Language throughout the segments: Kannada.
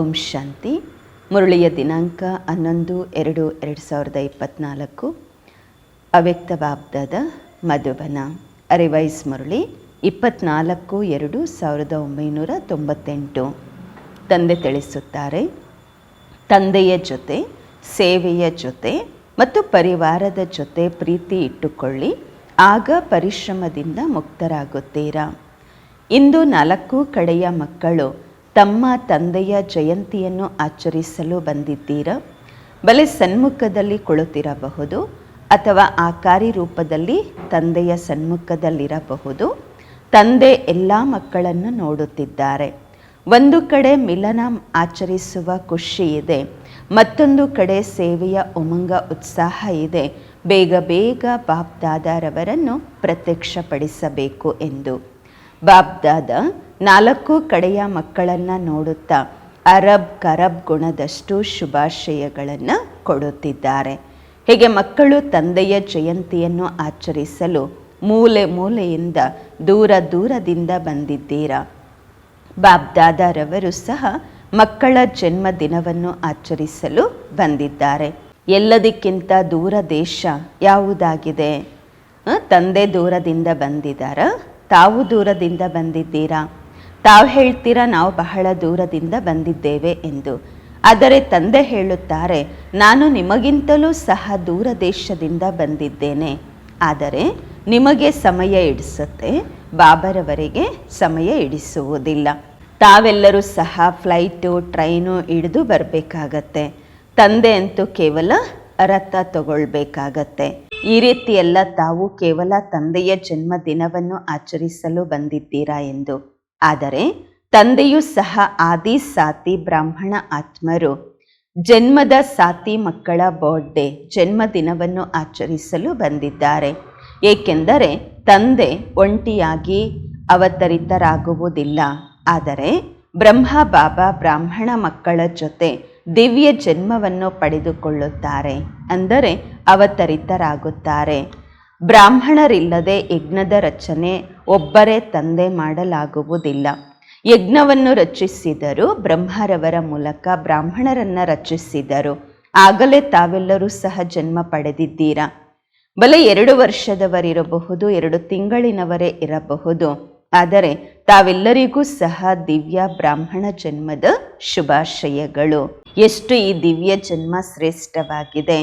ಓಂ ಶಾಂತಿ. ಮುರಳಿಯ ದಿನಾಂಕ ಹನ್ನೊಂದು, ಎರಡು ಎರಡು ಸಾವಿರದ ಇಪ್ಪತ್ತ್ನಾಲ್ಕು ಅವ್ಯಕ್ತ ಬಾಬ್ದಾದ ಮಧುಬನ. ರಿವೈಸ್ ಮುರಳಿ ಇಪ್ಪತ್ತ್ನಾಲ್ಕು ಎರಡು ಸಾವಿರದ ಒಂಬೈನೂರ ತೊಂಬತ್ತೆಂಟು. ತಂದೆ ತಿಳಿಸುತ್ತಾರೆ, ತಂದೆಯ ಜೊತೆ, ಸೇವೆಯ ಜೊತೆ ಮತ್ತು ಪರಿವಾರದ ಜೊತೆ ಪ್ರೀತಿ ಇಟ್ಟುಕೊಳ್ಳಿ. ಆಗ ಪರಿಶ್ರಮದಿಂದ ಮುಕ್ತರಾಗುತ್ತೀರಾ? ಇಂದು ನಾಲ್ಕು ಕಡೆಯ ಮಕ್ಕಳು ತಮ್ಮ ತಂದೆಯ ಜಯಂತಿಯನ್ನು ಆಚರಿಸಲು ಬಂದಿದ್ದೀರ? ಬಲೆ ಸನ್ಮುಖದಲ್ಲಿ ಕುಳಿತಿರಬಹುದು ಅಥವಾ ಆ ಕಾರ್ಯರೂಪದಲ್ಲಿ ತಂದೆಯ ಸನ್ಮುಖದಲ್ಲಿರಬಹುದು? ತಂದೆ ಎಲ್ಲ ಮಕ್ಕಳನ್ನು ನೋಡುತ್ತಿದ್ದಾರೆ. ಒಂದು ಕಡೆ ಮಿಲನ ಆಚರಿಸುವ ಖುಷಿ ಇದೆ, ಮತ್ತೊಂದು ಕಡೆ ಸೇವೆಯ ಉಮಂಗ ಉತ್ಸಾಹ ಇದೆ. ಬೇಗ ಬೇಗ ಬಾಪ್ದಾದಾರವರನ್ನು ಪ್ರತ್ಯಕ್ಷಪಡಿಸಬೇಕು ಎಂದು. ಬಾಬ್ದಾದ ನಾಲ್ಕು ಕಡೆಯ ಮಕ್ಕಳನ್ನು ನೋಡುತ್ತಾ ಅರಬ್ ಕರಬ್ ಗುಣದಷ್ಟು ಶುಭಾಶಯಗಳನ್ನು ಕೊಡುತ್ತಿದ್ದಾರೆ. ಹೀಗೆ ಮಕ್ಕಳು ತಂದೆಯ ಜಯಂತಿಯನ್ನು ಆಚರಿಸಲು ಮೂಲೆ ಮೂಲೆಯಿಂದ ದೂರ ದೂರದಿಂದ ಬಂದಿದ್ದೀರಾ? ಬಾಬ್ದಾದರವರು ಸಹ ಮಕ್ಕಳ ಜನ್ಮ ದಿನವನ್ನು ಆಚರಿಸಲು ಬಂದಿದ್ದಾರೆ. ಎಲ್ಲದಕ್ಕಿಂತ ದೂರ ದೇಶ ಯಾವುದಾಗಿದೆ? ತಂದೆ ದೂರದಿಂದ ಬಂದಿದ್ದಾರಾ? ತಾವು ದೂರದಿಂದ ಬಂದಿದ್ದೀರಾ? ತಾವು ಹೇಳ್ತೀರಾ, ನಾವು ಬಹಳ ದೂರದಿಂದ ಬಂದಿದ್ದೇವೆ ಎಂದು. ಆದರೆ ತಂದೆ ಹೇಳುತ್ತಾರೆ, ನಾನು ನಿಮಗಿಂತಲೂ ಸಹ ದೂರ ದೇಶದಿಂದ ಬಂದಿದ್ದೇನೆ. ಆದರೆ ನಿಮಗೆ ಸಮಯ ಇಡಿಸುತ್ತೆ, ಬಾಬರವರೆಗೆ ಸಮಯ ಇಡಿಸುವುದಿಲ್ಲ. ತಾವೆಲ್ಲರೂ ಸಹ ಫ್ಲೈಟು, ಟ್ರೈನು ಹಿಡಿದು ಬರಬೇಕಾಗತ್ತೆ. ತಂದೆ ಅಂತೂ ಕೇವಲ ರಥ ತಗೊಳ್ಬೇಕಾಗತ್ತೆ. ಈ ರೀತಿಯೆಲ್ಲ ತಾವು ಕೇವಲ ತಂದೆಯ ಜನ್ಮದಿನವನ್ನು ಆಚರಿಸಲು ಬಂದಿದ್ದೀರಾ ಎಂದು. ಆದರೆ ತಂದೆಯೂ ಸಹ ಆದಿ ಸಾತಿ ಬ್ರಾಹ್ಮಣ ಆತ್ಮರು. ಜನ್ಮದ ಸಾತಿ ಮಕ್ಕಳ ಬರ್ಡೇ ಜನ್ಮದಿನವನ್ನು ಆಚರಿಸಲು ಬಂದಿದ್ದಾರೆ. ಏಕೆಂದರೆ ತಂದೆ ಒಂಟಿಯಾಗಿ ಅವತರಿತರಾಗುವುದಿಲ್ಲ. ಆದರೆ ಬ್ರಹ್ಮ, ಬಾಬಾ, ಬ್ರಾಹ್ಮಣ ಮಕ್ಕಳ ಜೊತೆ ದಿವ್ಯ ಜನ್ಮವನ್ನು ಪಡೆದುಕೊಳ್ಳುತ್ತಾರೆ ಅಂದರೆ ಅವತರಿತರಾಗುತ್ತಾರೆ. ಬ್ರಾಹ್ಮಣರಿಲ್ಲದೆ ಯಜ್ಞದ ರಚನೆ ಒಬ್ಬರೇ ತಂದೆ ಮಾಡಲಾಗುವುದಿಲ್ಲ. ಯಜ್ಞವನ್ನು ರಚಿಸಿದರು ಬ್ರಹ್ಮರವರ ಮೂಲಕ ಬ್ರಾಹ್ಮಣರನ್ನು ರಚಿಸಿದರು. ಆಗಲೇ ತಾವೆಲ್ಲರೂ ಸಹ ಜನ್ಮ ಪಡೆದಿದ್ದೀರಾ? ಬಲೆ ಎರಡು ವರ್ಷದವರಿರಬಹುದು, ಎರಡು ತಿಂಗಳಿನವರೇ ಇರಬಹುದು. ಆದರೆ ತಾವೆಲ್ಲರಿಗೂ ಸಹ ದಿವ್ಯ ಬ್ರಾಹ್ಮಣ ಜನ್ಮದ ಶುಭಾಶಯಗಳು. ಎಷ್ಟು ಈ ದಿವ್ಯ ಜನ್ಮ ಶ್ರೇಷ್ಠವಾಗಿದೆ.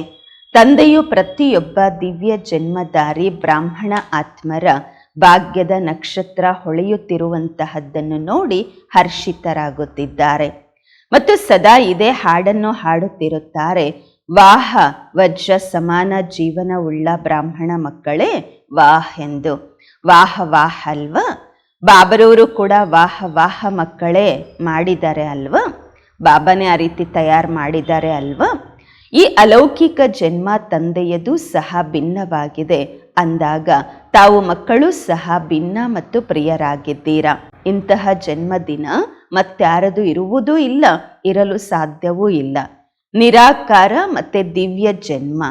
ತಂದೆಯು ಪ್ರತಿಯೊಬ್ಬ ದಿವ್ಯ ಜನ್ಮದಾರಿ ಬ್ರಾಹ್ಮಣ ಆತ್ಮರ ಭಾಗ್ಯದ ನಕ್ಷತ್ರ ಹೊಳೆಯುತ್ತಿರುವಂತಹದ್ದನ್ನು ನೋಡಿ ಹರ್ಷಿತರಾಗುತ್ತಿದ್ದಾರೆ. ಮತ್ತು ಸದಾ ಇದೇ ಹಾಡನ್ನು ಹಾಡುತ್ತಿರುತ್ತಾರೆ, ವಾಹ, ವಜ್ರ, ಸಮಾನ ಜೀವನವುಳ್ಳ ಬ್ರಾಹ್ಮಣ ಮಕ್ಕಳೇ, ವಾಹ್ ಎಂದು. ವಾಹ ವಾಹ ಅಲ್ವಾ? ಬಾಬರವರು ಕೂಡ ವಾಹ ವಾಹ ಮಕ್ಕಳೇ ಮಾಡಿದ್ದಾರೆ ಅಲ್ವಾ? ಬಾಬಾನೇ ಆ ರೀತಿ ತಯಾರು ಮಾಡಿದ್ದಾರೆ ಅಲ್ವಾ? ಈ ಅಲೌಕಿಕ ಜನ್ಮ ತಂದೆಯದು ಸಹ ಭಿನ್ನವಾಗಿದೆ. ಅಂದಾಗ ತಾವು ಮಕ್ಕಳು ಸಹ ಭಿನ್ನ ಮತ್ತು ಪ್ರಿಯರಾಗಿದ್ದೀರಾ? ಇಂತಹ ಜನ್ಮದಿನ ಮತ್ತಾರದು ಇರುವುದೂ ಇಲ್ಲ, ಇರಲು ಸಾಧ್ಯವೂ ಇಲ್ಲ. ನಿರಾಕಾರ ಮತ್ತೆ ದಿವ್ಯ ಜನ್ಮ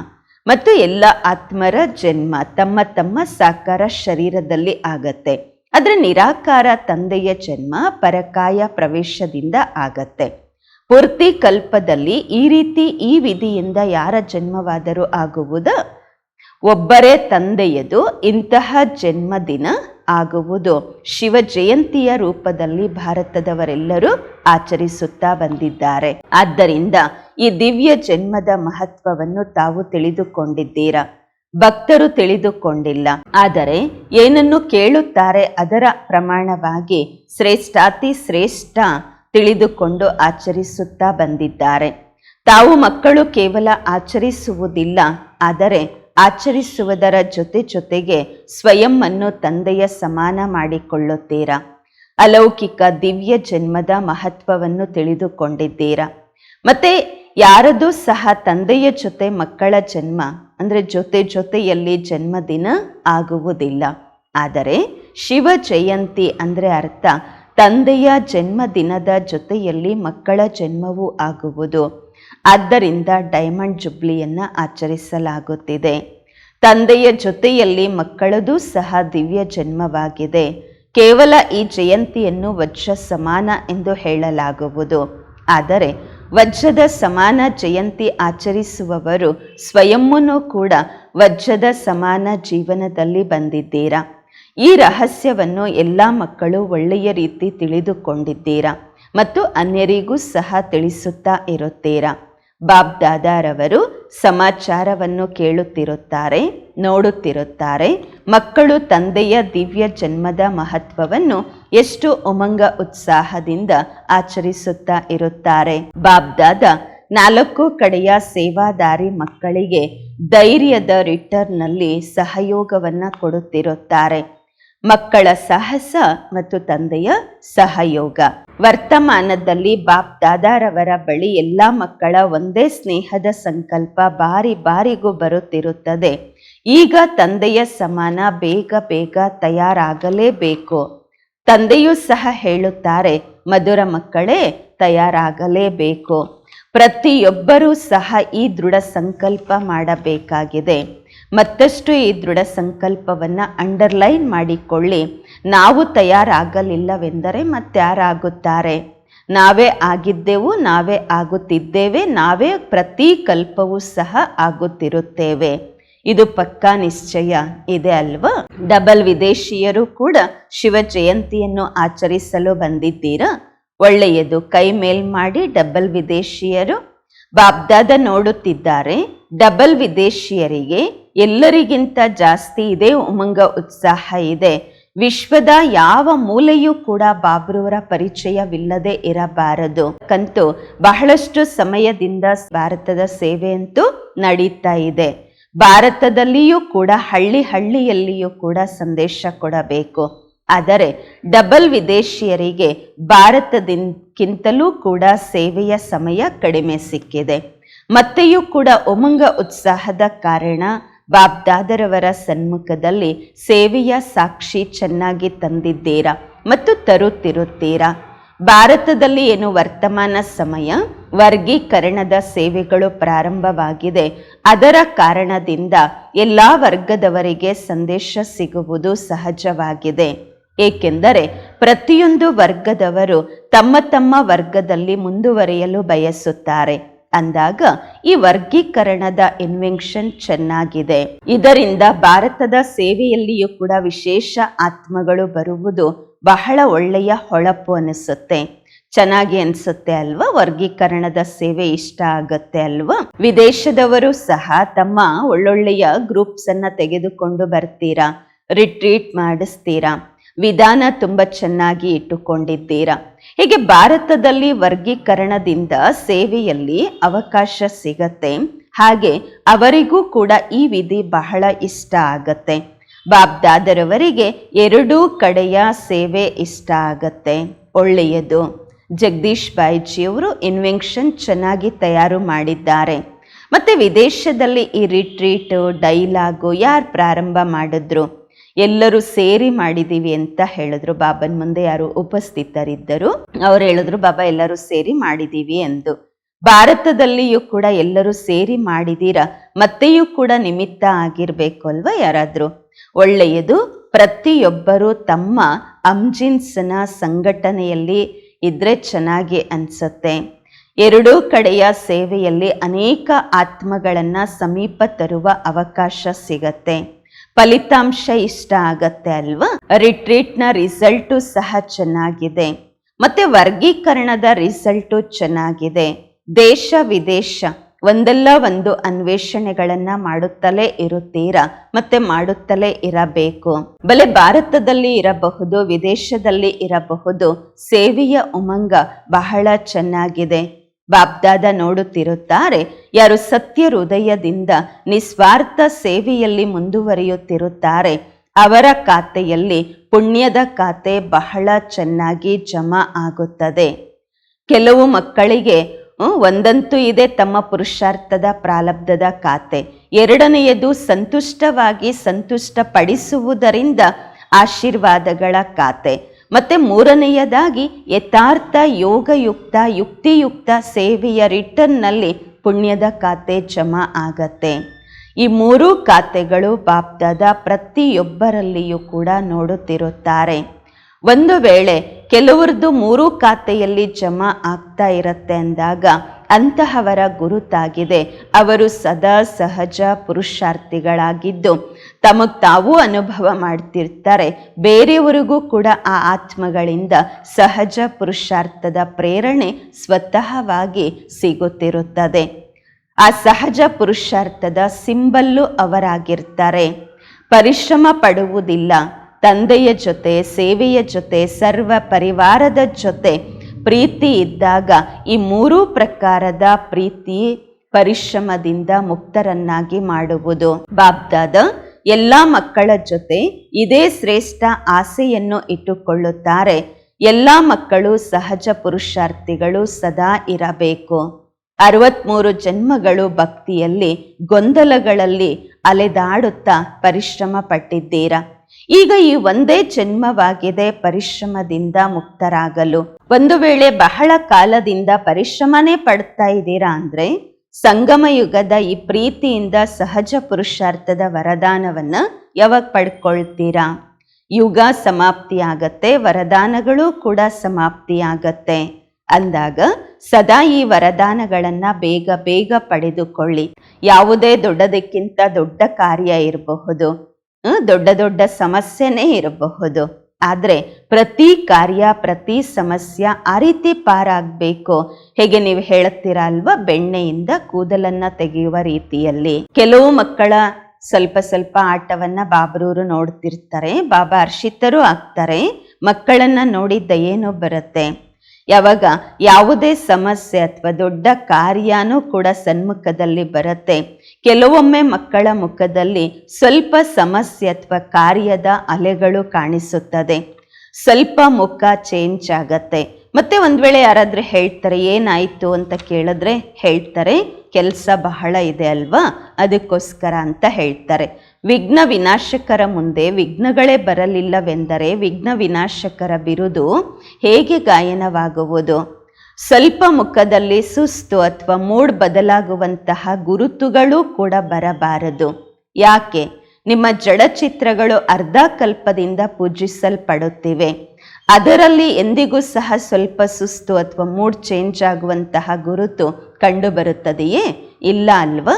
ಮತ್ತು ಎಲ್ಲ ಆತ್ಮರ ಜನ್ಮ ತಮ್ಮ ತಮ್ಮ ಸಾಕಾರ ಶರೀರದಲ್ಲಿ ಆಗತ್ತೆ. ಆದರೆ ನಿರಾಕಾರ ತಂದೆಯ ಜನ್ಮ ಪರಕಾಯ ಪ್ರವೇಶದಿಂದ ಆಗತ್ತೆ. ಪೂರ್ತಿ ಕಲ್ಪದಲ್ಲಿ ಈ ರೀತಿ ಈ ವಿಧಿಯಿಂದ ಯಾರ ಜನ್ಮವಾದರೂ ಆಗುವುದು? ಒಬ್ಬರೇ ತಂದೆಯದು, ಇಂತಹ ಜನ್ಮದಿನ ಆಗುವುದು. ಶಿವ ಜಯಂತಿಯ ರೂಪದಲ್ಲಿ ಭಾರತದವರೆಲ್ಲರೂ ಆಚರಿಸುತ್ತಾ ಬಂದಿದ್ದಾರೆ. ಆದ್ದರಿಂದ ಈ ದಿವ್ಯ ಜನ್ಮದ ಮಹತ್ವವನ್ನು ತಾವು ತಿಳಿದುಕೊಂಡಿದ್ದೀರಾ? ಭಕ್ತರು ತಿಳಿದುಕೊಂಡಿಲ್ಲ. ಆದರೆ ಏನನ್ನು ಕೇಳುತ್ತಾರೆ ಅದರ ಪ್ರಮಾಣವಾಗಿ ಶ್ರೇಷ್ಠಾತಿ ಶ್ರೇಷ್ಠ ತಿಳಿದುಕೊಂಡು ಆಚರಿಸುತ್ತಾ ಬಂದಿದ್ದಾರೆ. ತಾವು ಮಕ್ಕಳು ಕೇವಲ ಆಚರಿಸುವುದಿಲ್ಲ, ಆದರೆ ಆಚರಿಸುವುದರ ಜೊತೆ ಜೊತೆಗೆ ಸ್ವಯಂ ಅನ್ನು ತಂದೆಯ ಸಮಾನ ಮಾಡಿಕೊಳ್ಳುತ್ತೀರಾ? ಅಲೌಕಿಕ ದಿವ್ಯ ಜನ್ಮದ ಮಹತ್ವವನ್ನು ತಿಳಿದುಕೊಂಡಿದ್ದೀರಾ? ಮತ್ತೆ ಯಾರದೂ ಸಹ ತಂದೆಯ ಜೊತೆ ಮಕ್ಕಳ ಜನ್ಮ ಅಂದ್ರೆ ಜೊತೆ ಜೊತೆಯಲ್ಲಿ ಜನ್ಮದಿನ ಆಗುವುದಿಲ್ಲ. ಆದರೆ ಶಿವ ಜಯಂತಿ ಅಂದರೆ ಅರ್ಥ ತಂದೆಯ ಜನ್ಮದಿನದ ಜೊತೆಯಲ್ಲಿ ಮಕ್ಕಳ ಜನ್ಮವೂ ಆಗುವುದು. ಆದ್ದರಿಂದ ಡೈಮಂಡ್ ಜುಬ್ಲಿಯನ್ನು ಆಚರಿಸಲಾಗುತ್ತಿದೆ. ತಂದೆಯ ಜೊತೆಯಲ್ಲಿ ಮಕ್ಕಳದು ಸಹ ದಿವ್ಯ ಜನ್ಮವಾಗಿದೆ. ಕೇವಲ ಈ ಜಯಂತಿಯನ್ನು ವಜ್ರ ಸಮಾನ ಎಂದು ಹೇಳಲಾಗುವುದು. ಆದರೆ ವಜ್ರದ ಸಮಾನ ಜಯಂತಿ ಆಚರಿಸುವವರು ಸ್ವಯಂನೂ ಕೂಡ ವಜ್ರದ ಸಮಾನ ಜೀವನದಲ್ಲಿ ಬಂದಿದ್ದೀರಾ? ಈ ರಹಸ್ಯವನ್ನು ಎಲ್ಲ ಮಕ್ಕಳು ಒಳ್ಳೆಯ ರೀತಿ ತಿಳಿದುಕೊಂಡಿದ್ದೀರಾ? ಮತ್ತು ಅನ್ಯರಿಗೂ ಸಹ ತಿಳಿಸುತ್ತಾ ಇರುತ್ತೀರಾ? ಬಾಬ್ ದಾದಾರವರು ಸಮಾಚಾರವನ್ನು ಕೇಳುತ್ತಿರುತ್ತಾರೆ, ನೋಡುತ್ತಿರುತ್ತಾರೆ ಮಕ್ಕಳು ತಂದೆಯ ದಿವ್ಯ ಜನ್ಮದ ಮಹತ್ವವನ್ನು ಎಷ್ಟು ಉಮಂಗ ಉತ್ಸಾಹದಿಂದ ಆಚರಿಸುತ್ತಾ ಇರುತ್ತಾರೆ. ಬಾಬ್ದಾದ ನಾಲ್ಕು ಕಡೆಯ ಸೇವಾದಾರಿ ಮಕ್ಕಳಿಗೆ ಧೈರ್ಯದ ರಿಟರ್ನ್ನಲ್ಲಿ ಸಹಯೋಗವನ್ನ ಕೊಡುತ್ತಿರುತ್ತಾರೆ. ಮಕ್ಕಳ ಸಾಹಸ ಮತ್ತು ತಂದೆಯ ಸಹಯೋಗ. ವರ್ತಮಾನದಲ್ಲಿ ಬಾಪ್ ದಾದಾರವರ ಬಳಿ ಎಲ್ಲ ಮಕ್ಕಳ ಒಂದೇ ಸ್ನೇಹದ ಸಂಕಲ್ಪ ಬಾರಿ ಬಾರಿಗೂ ಬರುತ್ತಿರುತ್ತದೆ. ಈಗ ತಂದೆಯ ಸಮಾನ ಬೇಗ ಬೇಗ ತಯಾರಾಗಲೇಬೇಕು. ತಂದೆಯೂ ಸಹ ಹೇಳುತ್ತಾರೆ, ಮಧುರ ಮಕ್ಕಳೇ, ತಯಾರಾಗಲೇಬೇಕು. ಪ್ರತಿಯೊಬ್ಬರೂ ಸಹ ಈ ದೃಢ ಸಂಕಲ್ಪ ಮಾಡಬೇಕಾಗಿದೆ. ಮತ್ತಷ್ಟು ಈ ದೃಢ ಸಂಕಲ್ಪವನ್ನು ಅಂಡರ್ಲೈನ್ ಮಾಡಿಕೊಳ್ಳಿ. ನಾವು ತಯಾರಾಗಲಿಲ್ಲವೆಂದರೆ ಮತ್ತಾರಾಗುತ್ತಾರೆ. ನಾವೇ ಆಗಿದ್ದೆವು, ನಾವೇ ಆಗುತ್ತಿದ್ದೇವೆ, ನಾವೇ ಪ್ರತಿ ಕಲ್ಪವೂ ಸಹ ಆಗುತ್ತಿರುತ್ತೇವೆ. ಇದು ಪಕ್ಕಾ ನಿಶ್ಚಯ. ಇದೆ ಅಲ್ವಾ? ಡಬಲ್ ವಿದೇಶಿಯರು ಕೂಡ ಶಿವ ಜಯಂತಿಯನ್ನು ಆಚರಿಸಲು ಬಂದಿದ್ದೀರಾ? ಒಳ್ಳೆಯದು, ಕೈ ಮೇಲ್ ಮಾಡಿ ಡಬಲ್ ವಿದೇಶಿಯರು. ಬಾಬ್ದಾದ ನೋಡುತ್ತಿದ್ದಾರೆ, ಡಬಲ್ ವಿದೇಶಿಯರಿಗೆ ಎಲ್ಲರಿಗಿಂತ ಜಾಸ್ತಿ ಇದೆ, ಉಮಂಗ ಉತ್ಸಾಹ ಇದೆ. ವಿಶ್ವದ ಯಾವ ಮೂಲೆಯೂ ಕೂಡ ಬಾಬ್ರವರ ಪರಿಚಯವಿಲ್ಲದೆ ಇರಬಾರದು. ಕಂತು ಬಹಳಷ್ಟು ಸಮಯದಿಂದ ಭಾರತದ ಸೇವೆಯಂತೂ ನಡೀತಾ ಇದೆ. ಭಾರತದಲ್ಲಿಯೂ ಕೂಡ, ಹಳ್ಳಿ ಹಳ್ಳಿಯಲ್ಲಿಯೂ ಕೂಡ ಸಂದೇಶ ಕೊಡಬೇಕು. ಆದರೆ ಡಬಲ್ ವಿದೇಶಿಯರಿಗೆ ಭಾರತದಿಂದಕ್ಕಿಂತಲೂ ಕೂಡ ಸೇವೆಯ ಸಮಯ ಕಡಿಮೆ ಸಿಕ್ಕಿದೆ. ಮತ್ತೆಯೂ ಕೂಡ ಉಮಂಗ ಉತ್ಸಾಹದ ಕಾರಣ ಬಾಬ್ದಾದರವರ ಸನ್ಮುಖದಲ್ಲಿ ಸೇವೆಯ ಸಾಕ್ಷಿ ಚೆನ್ನಾಗಿ ತಂದಿದ್ದೀರಾ ಮತ್ತು ತರುತ್ತಿರುತ್ತೀರಾ? ಭಾರತದಲ್ಲಿ ಏನು ವರ್ತಮಾನ ಸಮಯ? ವರ್ಗೀಕರಣದ ಸೇವೆಗಳು ಪ್ರಾರಂಭವಾಗಿದೆ. ಅದರ ಕಾರಣದಿಂದ ಎಲ್ಲ ವರ್ಗದವರಿಗೆ ಸಂದೇಶ ಸಿಗುವುದು ಸಹಜವಾಗಿದೆ. ಏಕೆಂದರೆ ಪ್ರತಿಯೊಂದು ವರ್ಗದವರು ತಮ್ಮ ತಮ್ಮ ವರ್ಗದಲ್ಲಿ ಮುಂದುವರಿಯಲು ಬಯಸುತ್ತಾರೆ. ಅಂದಾಗ ಈ ವರ್ಗೀಕರಣದ ಇನ್ವೆನ್ಷನ್ ಚೆನ್ನಾಗಿದೆ. ಇದರಿಂದ ಭಾರತದ ಸೇವೆಯಲ್ಲಿಯೂ ಕೂಡ ವಿಶೇಷ ಆತ್ಮಗಳು ಬರುವುದು ಬಹಳ ಒಳ್ಳೆಯ ಹೊಳಪು ಅನಿಸುತ್ತೆ. ಚೆನ್ನಾಗಿ ಅನಿಸುತ್ತೆ ಅಲ್ವಾ? ವರ್ಗೀಕರಣದ ಸೇವೆ ಇಷ್ಟ ಆಗುತ್ತೆ ಅಲ್ವಾ? ವಿದೇಶದವರು ಸಹ ತಮ್ಮ ಒಳ್ಳೊಳ್ಳೆಯ ಗ್ರೂಪ್ಸ್ ಅನ್ನ ತೆಗೆದುಕೊಂಡು ಬರ್ತೀರಾ? ರಿಟ್ರೀಟ್ ಮಾಡಿಸ್ತೀರಾ? ವಿಧಾನ ತುಂಬ ಚೆನ್ನಾಗಿ ಇಟ್ಟುಕೊಂಡಿದ್ದೀರಾ? ಹೀಗೆ ಭಾರತದಲ್ಲಿ ವರ್ಗೀಕರಣದಿಂದ ಸೇವೆಯಲ್ಲಿ ಅವಕಾಶ ಸಿಗತ್ತೆ. ಹಾಗೆ ಅವರಿಗೂ ಕೂಡ ಈ ವಿಧಿ ಬಹಳ ಇಷ್ಟ ಆಗತ್ತೆ. ಬಾಬ್ದಾದರವರಿಗೆ ಎರಡೂ ಕಡೆಯ ಸೇವೆ ಇಷ್ಟ ಆಗತ್ತೆ ಒಳ್ಳೆಯದು. ಜಗದೀಶ್ ಬಾಯ್ಜಿಯವರು ಇನ್ವೆನ್ಷನ್ ಚೆನ್ನಾಗಿ ತಯಾರು ಮಾಡಿದ್ದಾರೆ. ಮತ್ತು ವಿದೇಶದಲ್ಲಿ ಈ ರಿಟ್ರೀಟು ಡೈಲಾಗು ಯಾರು ಪ್ರಾರಂಭ ಮಾಡಿದ್ರು? ಎಲ್ಲರೂ ಸೇರಿ ಮಾಡಿದ್ದೀವಿ ಅಂತ ಹೇಳಿದ್ರು. ಬಾಬನ್ ಮುಂದೆ ಯಾರು ಉಪಸ್ಥಿತರಿದ್ದರು? ಅವ್ರು ಹೇಳಿದ್ರು, ಬಾಬಾ, ಎಲ್ಲರೂ ಸೇರಿ ಮಾಡಿದ್ದೀವಿ ಎಂದು. ಭಾರತದಲ್ಲಿಯೂ ಕೂಡ ಎಲ್ಲರೂ ಸೇರಿ ಮಾಡಿದೀರಾ? ಮತ್ತೆಯೂ ಕೂಡ ನಿಮಿತ್ತ ಆಗಿರಬೇಕು ಅಲ್ವಾ ಯಾರಾದ್ರೂ? ಒಳ್ಳೆಯದು. ಪ್ರತಿಯೊಬ್ಬರೂ ತಮ್ಮ ಅಮ್ಜಿನ್ಸ್ನ ಸಂಘಟನೆಯಲ್ಲಿ ಇದ್ರೆ ಚೆನ್ನಾಗಿ ಅನ್ಸತ್ತೆ. ಎರಡೂ ಕಡೆಯ ಸೇವೆಯಲ್ಲಿ ಅನೇಕ ಆತ್ಮಗಳನ್ನ ಸಮೀಪ ತರುವ ಅವಕಾಶ ಸಿಗತ್ತೆ. ಫಲಿತಾಂಶ ಇಷ್ಟ ಆಗತ್ತೆ ಅಲ್ವಾ? ರಿಟ್ರೀಟ್ನ ರಿಸಲ್ಟು ಸಹ ಚೆನ್ನಾಗಿದೆ. ಮತ್ತೆ ವರ್ಗೀಕರಣದ ರಿಸಲ್ಟು ಚೆನ್ನಾಗಿದೆ. ದೇಶ ವಿದೇಶ. ಒಂದಲ್ಲ ಒಂದು ಅನ್ವೇಷಣೆಗಳನ್ನ ಮಾಡುತ್ತಲೇ ಇರುತ್ತೀರಾ? ಮತ್ತೆ ಮಾಡುತ್ತಲೇ ಇರಬೇಕು. ಬಲೆ ಭಾರತದಲ್ಲಿ ಇರಬಹುದು, ವಿದೇಶದಲ್ಲಿ ಇರಬಹುದು, ಸೇವೆಯ ಉಮಂಗ ಬಹಳ ಚೆನ್ನಾಗಿದೆ. ಬಾಬ್ದಾದ ನೋಡುತ್ತಿರುತ್ತಾರೆ, ಯಾರು ಸತ್ಯ ಹೃದಯದಿಂದ ನಿಸ್ವಾರ್ಥ ಸೇವೆಯಲ್ಲಿ ಮುಂದುವರಿಯುತ್ತಿರುತ್ತಾರೆ, ಅವರ ಖಾತೆಯಲ್ಲಿ ಪುಣ್ಯದ ಖಾತೆ ಬಹಳ ಚೆನ್ನಾಗಿ ಜಮಾ ಆಗುತ್ತದೆ. ಕೆಲವು ಮಕ್ಕಳಿಗೆ ಒಂದಂತೂ ಇದೆ ತಮ್ಮ ಪುರುಷಾರ್ಥದ ಪ್ರಾಲಬ್ಧದ ಖಾತೆ. ಎರಡನೆಯದು ಸಂತುಷ್ಟವಾಗಿ ಸಂತುಷ್ಟಪಡಿಸುವುದರಿಂದ ಆಶೀರ್ವಾದಗಳ ಖಾತೆ. ಮತ್ತೆ ಮೂರನೆಯದಾಗಿ ಯಥಾರ್ಥ ಯೋಗಯುಕ್ತ, ಯುಕ್ತಿಯುಕ್ತ ಸೇವೆಯ ರಿಟರ್ನ್ನಲ್ಲಿ ಪುಣ್ಯದ ಖಾತೆ ಜಮಾ ಆಗತ್ತೆ. ಈ ಮೂರೂ ಖಾತೆಗಳು ಬಾಪ್ದಾದ ಪ್ರತಿಯೊಬ್ಬರಲ್ಲಿಯೂ ಕೂಡ ನೋಡುತ್ತಿರುತ್ತಾರೆ. ಒಂದು ವೇಳೆ ಕೆಲವ್ರದ್ದು ಮೂರೂ ಖಾತೆಯಲ್ಲಿ ಜಮಾ ಆಗ್ತಾ ಇರತ್ತೆ ಅಂದಾಗ ಅಂತಹವರ ಗುರುತಾಗಿದೆ. ಅವರು ಸದಾ ಸಹಜ ಪುರುಷಾರ್ಥಿಗಳಾಗಿದ್ದು, ತಮಗೆ ತಾವು ಅನುಭವ ಮಾಡ್ತಿರ್ತಾರೆ. ಬೇರೆಯವರಿಗೂ ಕೂಡ ಆ ಆತ್ಮಗಳಿಂದ ಸಹಜ ಪುರುಷಾರ್ಥದ ಪ್ರೇರಣೆ ಸ್ವತಃವಾಗಿ ಸಿಗುತ್ತಿರುತ್ತದೆ. ಆ ಸಹಜ ಪುರುಷಾರ್ಥದ ಸಿಂಬಲ್ಲು ಅವರಾಗಿರ್ತಾರೆ. ಪರಿಶ್ರಮ ಪಡುವುದಿಲ್ಲ. ತಂದೆಯ ಜೊತೆ, ಸೇವೆಯ ಜೊತೆ, ಸರ್ವ ಪರಿವಾರದ ಜೊತೆ ಪ್ರೀತಿ ಇದ್ದಾಗ ಈ ಮೂರೂ ಪ್ರಕಾರದ ಪ್ರೀತಿ ಪರಿಶ್ರಮದಿಂದ ಮುಕ್ತರನ್ನಾಗಿ ಮಾಡುವುದು. ಬಾಬ್ದಾದ ಎಲ್ಲ ಮಕ್ಕಳ ಜೊತೆ ಇದೇ ಶ್ರೇಷ್ಠ ಆಸೆಯನ್ನು ಇಟ್ಟುಕೊಳ್ಳುತ್ತಾರೆ. ಎಲ್ಲ ಮಕ್ಕಳು ಸಹಜ ಪುರುಷಾರ್ಥಿಗಳು ಸದಾ ಇರಬೇಕು. ಅರವತ್ಮೂರು ಜನ್ಮಗಳು ಭಕ್ತಿಯಲ್ಲಿ, ಗೊಂದಲಗಳಲ್ಲಿ ಅಲೆದಾಡುತ್ತಾ ಪರಿಶ್ರಮ ಪಟ್ಟಿದ್ದೀರಾ? ಈಗ ಈ ಒಂದೇ ಜನ್ಮವಾಗಿದೆ, ಪರಿಶ್ರಮದಿಂದ ಮುಕ್ತರಾಗಲು. ಒಂದು ವೇಳೆ ಬಹಳ ಕಾಲದಿಂದ ಪರಿಶ್ರಮನೇ ಪಡ್ತಾ ಇದ್ದೀರಾ ಅಂದ್ರೆ, ಸಂಗಮ ಯುಗದ ಈ ಪ್ರೀತಿಯಿಂದ ಸಹಜ ಪುರುಷಾರ್ಥದ ವರದಾನವನ್ನ ಯಾವಾಗ ಪಡ್ಕೊಳ್ತೀರಾ? ಯುಗ ಸಮಾಪ್ತಿಯಾಗತ್ತೆ ವರದಾನಗಳು ಕೂಡ ಸಮಾಪ್ತಿಯಾಗತ್ತೆ ಅಂದಾಗ ಸದಾ ಈ ವರದಾನಗಳನ್ನ ಬೇಗ ಬೇಗ ಪಡೆದುಕೊಳ್ಳಿ. ಯಾವುದೇ ದೊಡ್ಡದಕ್ಕಿಂತ ದೊಡ್ಡ ಕಾರ್ಯ ಇರಬಹುದು. ದೊಡ್ಡ ದೊಡ್ಡ ಸಮಸ್ಯೆನೇ ಇರಬಹುದು. ಆದರೆ ಪ್ರತಿ ಕಾರ್ಯ, ಪ್ರತಿ ಸಮಸ್ಯೆ ಆ ರೀತಿ ಪಾರಾಗಬೇಕು. ಹೇಗೆ ನೀವು ಹೇಳುತ್ತೀರಾ ಅಲ್ವಾ? ಬೆಣ್ಣೆಯಿಂದ ಕೂದಲನ್ನ ತೆಗೆಯುವ ರೀತಿಯಲ್ಲಿ. ಕೆಲವು ಮಕ್ಕಳ ಸ್ವಲ್ಪ ಸ್ವಲ್ಪ ಆಟವನ್ನ ಬಾಬರೂರು ನೋಡ್ತಿರ್ತಾರೆ, ಬಾಬಾ ಹರ್ಷಿತರು ಆಗ್ತಾರೆ. ಮಕ್ಕಳನ್ನ ನೋಡಿ ಏನು ಬರುತ್ತೆ? ಯಾವಾಗ ಯಾವುದೇ ಸಮಸ್ಯೆ ಅಥವಾ ದೊಡ್ಡ ಕಾರ್ಯನೂ ಕೂಡ ಸನ್ಮುಖದಲ್ಲಿ ಬರುತ್ತೆ. ಕೆಲವೊಮ್ಮೆ ಮಕ್ಕಳ ಮುಖದಲ್ಲಿ ಸ್ವಲ್ಪ ಸಮಸ್ಯೆ ಅಥವಾ ಕಾರ್ಯದ ಅಲೆಗಳು ಕಾಣಿಸುತ್ತದೆ. ಸ್ವಲ್ಪ ಮುಖ ಚೇಂಜ್ ಆಗತ್ತೆ. ಮತ್ತೆ ಒಂದು ವೇಳೆ ಯಾರಾದರೂ ಹೇಳ್ತಾರೆ, ಏನಾಯಿತು ಅಂತ ಕೇಳಿದ್ರೆ ಹೇಳ್ತಾರೆ, ಕೆಲಸ ಬಹಳ ಇದೆ ಅಲ್ವಾ? ಅದಕ್ಕೋಸ್ಕರ ಅಂತ ಹೇಳ್ತಾರೆ. ವಿಘ್ನ ವಿನಾಶಕರ ಮುಂದೆ ವಿಘ್ನಗಳೇ ಬರಲಿಲ್ಲವೆಂದರೆ ವಿಘ್ನ ವಿನಾಶಕರ ಬಿರುದು ಹೇಗೆ ಗಾಯನವಾಗುವುದು? ಸ್ವಲ್ಪ ಮುಖದಲ್ಲಿ ಸುಸ್ತು ಅಥವಾ ಮೂಡ್ ಬದಲಾಗುವಂತಹ ಗುರುತುಗಳು ಕೂಡ ಬರಬಾರದು. ಯಾಕೆ? ನಿಮ್ಮ ಜಡಚಿತ್ರಗಳು ಅರ್ಧ ಕಲ್ಪದಿಂದ ಪೂಜಿಸಲ್ಪಡುತ್ತಿವೆ. ಅದರಲ್ಲಿ ಎಂದಿಗೂ ಸಹ ಸ್ವಲ್ಪ ಸುಸ್ತು ಅಥವಾ ಮೂಡ್ ಚೇಂಜ್ ಆಗುವಂತಹ ಗುರುತು ಕಂಡುಬರುತ್ತದೆಯೇ? ಇಲ್ಲ ಅಲ್ವಾ?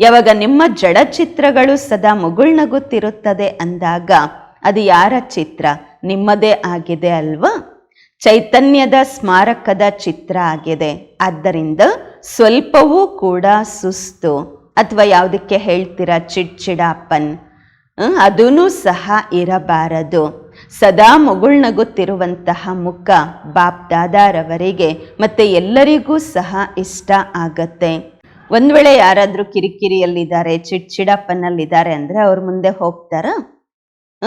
ಯಾವಾಗ ನಿಮ್ಮ ಜಡಚಿತ್ರಗಳು ಸದಾ ಮುಗುಳ್ನಗುತ್ತಿರುತ್ತದೆ ಅಂದಾಗ ಅದು ಯಾರ ಚಿತ್ರ? ನಿಮ್ಮದೇ ಆಗಿದೆ ಅಲ್ವಾ? ಚೈತನ್ಯದ ಸ್ಮಾರಕದ ಚಿತ್ರ ಆಗಿದೆ. ಆದ್ದರಿಂದ ಸ್ವಲ್ಪವೂ ಕೂಡ ಸುಸ್ತು. ಅಥವಾ ಯಾವುದಕ್ಕೆ ಹೇಳ್ತೀರಾ? ಚಿಡ್ಚಿಡಾಪನ್. ಅದೂ ಸಹ ಇರಬಾರದು. ಸದಾ ಮುಗುಳ್ನಗುತ್ತಿರುವಂತಹ ಮುಖ ಬಾಪ್ ದಾದಾರವರಿಗೆ ಮತ್ತೆ ಎಲ್ಲರಿಗೂ ಸಹ ಇಷ್ಟ ಆಗತ್ತೆ. ಒಂದ್ ವೇಳೆ ಯಾರಾದ್ರೂ ಕಿರಿಕಿರಿಯಲ್ಲಿದ್ದಾರೆ ಚಿಡ್ಚಿಡಪ್ಪನಲ್ಲಿದ್ದಾರೆ ಅಂದ್ರೆ ಅವ್ರ ಮುಂದೆ ಹೋಗ್ತಾರ?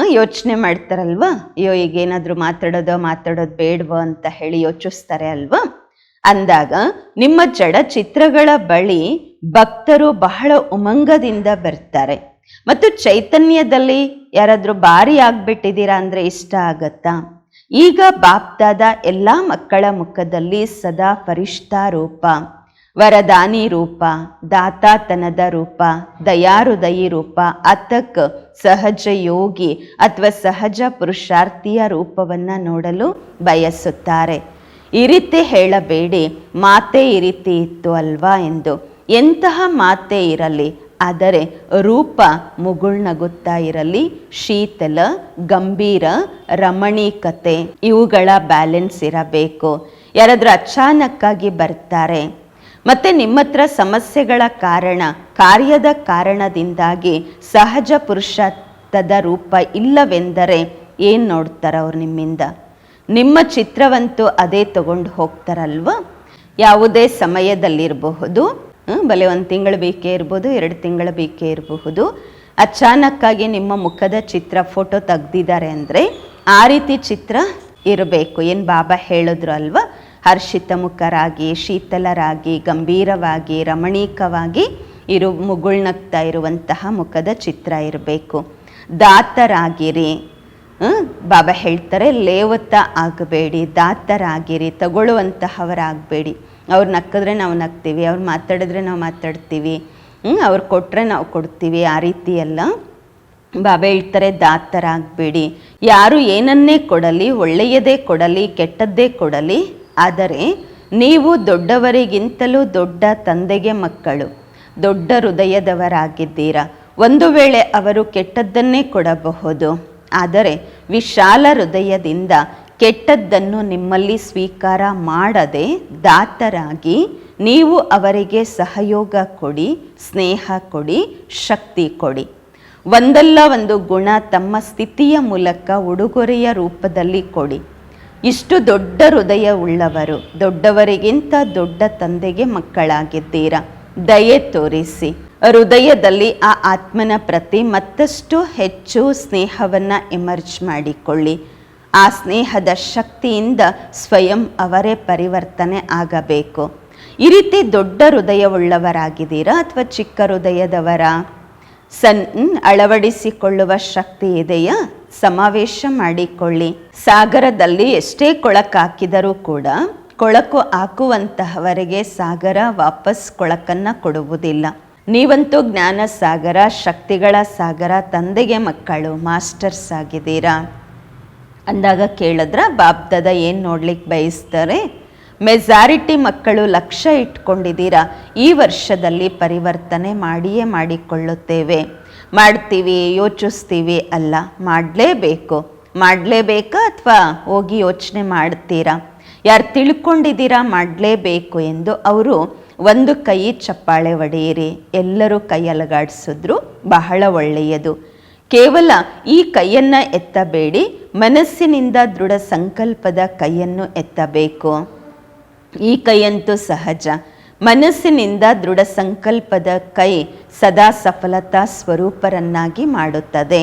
ಯೋಚನೆ ಮಾಡ್ತಾರಲ್ವಾ? ಅಯ್ಯೋ ಈಗ ಏನಾದರೂ ಮಾತಾಡೋದು ಮಾತಾಡೋದು ಬೇಡವೋ ಅಂತ ಹೇಳಿ ಯೋಚಿಸ್ತಾರೆ ಅಲ್ವಾ? ಅಂದಾಗ, ನಿಮ್ಮ ಜಡ ಚಿತ್ರಗಳ ಬಳಿ ಭಕ್ತರು ಬಹಳ ಉಮಂಗದಿಂದ ಬರ್ತಾರೆ. ಮತ್ತು ಚೈತನ್ಯದಲ್ಲಿ ಯಾರಾದರೂ ಬಾರಿ ಆಗ್ಬಿಟ್ಟಿದ್ದೀರಾ ಅಂದ್ರೆ ಇಷ್ಟ ಆಗತ್ತಾ? ಈಗ ಬಾಪ್ತಾದ ಎಲ್ಲ ಮಕ್ಕಳ ಮುಖದಲ್ಲಿ ಸದಾ ಫರಿಷ್ಠಾ ರೂಪ ವರದಾನಿ ರೂಪ, ದಾತಾತನದ ರೂಪ, ದಯಾರುದಯಿ ರೂಪ, ಅತಕ್ ಸಹಜ ಯೋಗಿ ಅಥವಾ ಸಹಜ ಪುರುಷಾರ್ಥಿಯ ರೂಪವನ್ನು ನೋಡಲು ಬಯಸುತ್ತಾರೆ. ಈ ರೀತಿ ಹೇಳಬೇಡಿ, ಮಾತೆ ಈ ರೀತಿ ಇತ್ತು ಅಲ್ವಾ ಎಂದು. ಎಂತಹ ಮಾತೆ ಇರಲಿ, ಆದರೆ ರೂಪ ಮುಗುಳ್ನಗುತ್ತಾ ಇರಲಿ, ಶೀತಲ, ಗಂಭೀರ, ರಮಣೀಕತೆ, ಇವುಗಳ ಬ್ಯಾಲೆನ್ಸ್ ಇರಬೇಕು. ಯಾರಾದರೂ ಅಚಾನಕ್ಕಾಗಿ ಬರ್ತಾರೆ ಮತ್ತೆ ನಿಮ್ಮ ಹತ್ರ ಸಮಸ್ಯೆಗಳ ಕಾರಣ, ಕಾರ್ಯದ ಕಾರಣದಿಂದಾಗಿ ಸಹಜ ಪುರುಷತ್ವದ ರೂಪ ಇಲ್ಲವೆಂದರೆ ಏನು ನೋಡ್ತಾರೆ ಅವ್ರು ನಿಮ್ಮಿಂದ? ನಿಮ್ಮ ಚಿತ್ರವಂತೂ ಅದೇ ತಗೊಂಡು ಹೋಗ್ತಾರಲ್ವ? ಯಾವುದೇ ಸಮಯದಲ್ಲಿರಬಹುದು ಬಲೆ ಒಂದು ತಿಂಗಳು ಬೇಕೇ ಇರ್ಬೋದು, ಎರಡು ತಿಂಗಳು ಬೇಕೇ ಇರಬಹುದು. ಅಚಾನಕ್ಕಾಗಿ ನಿಮ್ಮ ಮುಖದ ಚಿತ್ರ ಫೋಟೋ ತೆಗ್ದಿದ್ದಾರೆ ಅಂದರೆ ಆ ರೀತಿ ಚಿತ್ರ ಇರಬೇಕು. ಏನು ಬಾಬಾ ಹೇಳಿದ್ರು ಅಲ್ವಾ? ಹರ್ಷಿತ ಮುಖರಾಗಿ, ಶೀತಲರಾಗಿ, ಗಂಭೀರವಾಗಿ, ರಮಣೀಕವಾಗಿ ಇರು, ಮುಗುಳ್ನಗ್ತಾ ಇರುವಂತಹ ಮುಖದ ಚಿತ್ರ ಇರಬೇಕು. ದಾತರಾಗಿರಿ? ಬಾಬಾ ಹೇಳ್ತಾರೆ ಲೇವತ್ತ ಆಗಬೇಡಿ, ದಾತರಾಗಿರಿ, ತಗೊಳ್ಳುವಂತಹವರಾಗಬೇಡಿ. ಅವ್ರು ನಕ್ಕಿದ್ರೆ ನಾವು ನಗ್ತೀವಿ, ಅವ್ರು ಮಾತಾಡಿದ್ರೆ ನಾವು ಮಾತಾಡ್ತೀವಿ. ಅವ್ರು ಕೊಟ್ಟರೆ ನಾವು ಕೊಡ್ತೀವಿ, ಆ ರೀತಿ ಎಲ್ಲ ಬಾಬಾ ಹೇಳ್ತಾರೆ, ದಾತರಾಗಬೇಡಿ. ಯಾರು ಏನನ್ನೇ ಕೊಡಲಿ, ಒಳ್ಳೆಯದೇ ಕೊಡಲಿ, ಕೆಟ್ಟದ್ದೇ ಕೊಡಲಿ ಆದರೆ ನೀವು ದೊಡ್ಡವರಿಗಿಂತಲೂ ದೊಡ್ಡ ತಂದೆಗೆ ಮಕ್ಕಳು, ದೊಡ್ಡ ಹೃದಯದವರಾಗಿದ್ದೀರಾ. ಒಂದು ವೇಳೆ ಅವರು ಕೆಟ್ಟದ್ದನ್ನೇ ಕೊಡಬಹುದು. ಆದರೆ ವಿಶಾಲ ಹೃದಯದಿಂದ ಕೆಟ್ಟದ್ದನ್ನು ನಿಮ್ಮಲ್ಲಿ ಸ್ವೀಕಾರ ಮಾಡದೆ ದಾತರಾಗಿ ನೀವು ಅವರಿಗೆ ಸಹಯೋಗ ಕೊಡಿ, ಸ್ನೇಹ ಕೊಡಿ, ಶಕ್ತಿ ಕೊಡಿ. ಒಂದಲ್ಲ ಒಂದು ಗುಣ ತಮ್ಮ ಸ್ಥಿತಿಯ ಮೂಲಕ ಉಡುಗೊರೆಯ ರೂಪದಲ್ಲಿ ಕೊಡಿ. ಇಷ್ಟು ದೊಡ್ಡ ಹೃದಯ ಉಳ್ಳವರು ದೊಡ್ಡವರಿಗಿಂತ ದೊಡ್ಡ ತಂದೆಗೆ ಮಕ್ಕಳಾಗಿದ್ದೀರಾ? ದಯೆ ತೋರಿಸಿ. ಹೃದಯದಲ್ಲಿ ಆ ಆತ್ಮನ ಪ್ರತಿ ಮತ್ತಷ್ಟು ಹೆಚ್ಚು ಸ್ನೇಹವನ್ನು ಎಮರ್ಜ್ ಮಾಡಿಕೊಳ್ಳಿ. ಆ ಸ್ನೇಹದ ಶಕ್ತಿಯಿಂದ ಸ್ವಯಂ ಅವರೇ ಪರಿವರ್ತನೆ ಆಗಬೇಕು. ಈ ರೀತಿ ದೊಡ್ಡ ಹೃದಯವುಳ್ಳವರಾಗಿದ್ದೀರಾ ಅಥವಾ ಚಿಕ್ಕ ಹೃದಯದವರ? ಸನ್, ಅಳವಡಿಸಿಕೊಳ್ಳುವ ಶಕ್ತಿ ಇದೆಯಾ? ಸಮಾವೇಶ ಮಾಡಿಕೊಳ್ಳಿ. ಸಾಗರದಲ್ಲಿ ಎಷ್ಟೇ ಕೊಳಕಾಕಿದರೂ ಕೂಡ ಕೊಳಕು ಹಾಕುವಂತಹವರಿಗೆ ಸಾಗರ ವಾಪಸ್ ಕೊಳಕನ್ನ ಕೊಡುವುದಿಲ್ಲ. ನೀವಂತೂ ಜ್ಞಾನ ಸಾಗರ, ಶಕ್ತಿಗಳ ಸಾಗರ, ತಂದೆಗೆ ಮಕ್ಕಳು, ಮಾಸ್ಟರ್ಸ್ ಆಗಿದ್ದೀರಾ? ಅಂದಾಗ ಕೇಳಿದ್ರ ಬಾಬ್ದದ ಏನು ನೋಡ್ಲಿಕ್ಕೆ ಬಯಸ್ತಾರೆ? ಮೆಜಾರಿಟಿ ಮಕ್ಕಳು ಲಕ್ಷ್ಯ ಇಟ್ಕೊಂಡಿದ್ದೀರಾ? ಈ ವರ್ಷದಲ್ಲಿ ಪರಿವರ್ತನೆ ಮಾಡಿಯೇ ಮಾಡಿಕೊಳ್ಳುತ್ತೇವೆ. ಮಾಡ್ತೀವಿ, ಯೋಚಿಸ್ತೀವಿ ಅಲ್ಲ, ಮಾಡಲೇಬೇಕು. ಮಾಡಲೇಬೇಕಾ ಅಥವಾ ಹೋಗಿ ಯೋಚನೆ ಮಾಡ್ತೀರಾ? ಯಾರು ತಿಳ್ಕೊಂಡಿದ್ದೀರಾ ಮಾಡಲೇಬೇಕು ಎಂದು ಅವರು ಒಂದು ಕೈ ಚಪ್ಪಾಳೆ ಒಡೆಯಿರಿ. ಎಲ್ಲರೂ ಕೈ ಅಲಗಾಡಿಸಿದ್ರು ಬಹಳ ಒಳ್ಳೆಯದು. ಕೇವಲ ಈ ಕೈಯನ್ನು ಎತ್ತಬೇಡಿ, ಮನಸ್ಸಿನಿಂದ ದೃಢ ಸಂಕಲ್ಪದ ಕೈಯನ್ನು ಎತ್ತಬೇಕು. ಈ ಕೈಯಂತೂ ಸಹಜ. ಮನಸ್ಸಿನಿಂದ ದೃಢ ಸಂಕಲ್ಪದ ಕೈ ಸದಾ ಸಫಲತಾ ಸ್ವರೂಪರನ್ನಾಗಿ ಮಾಡುತ್ತದೆ.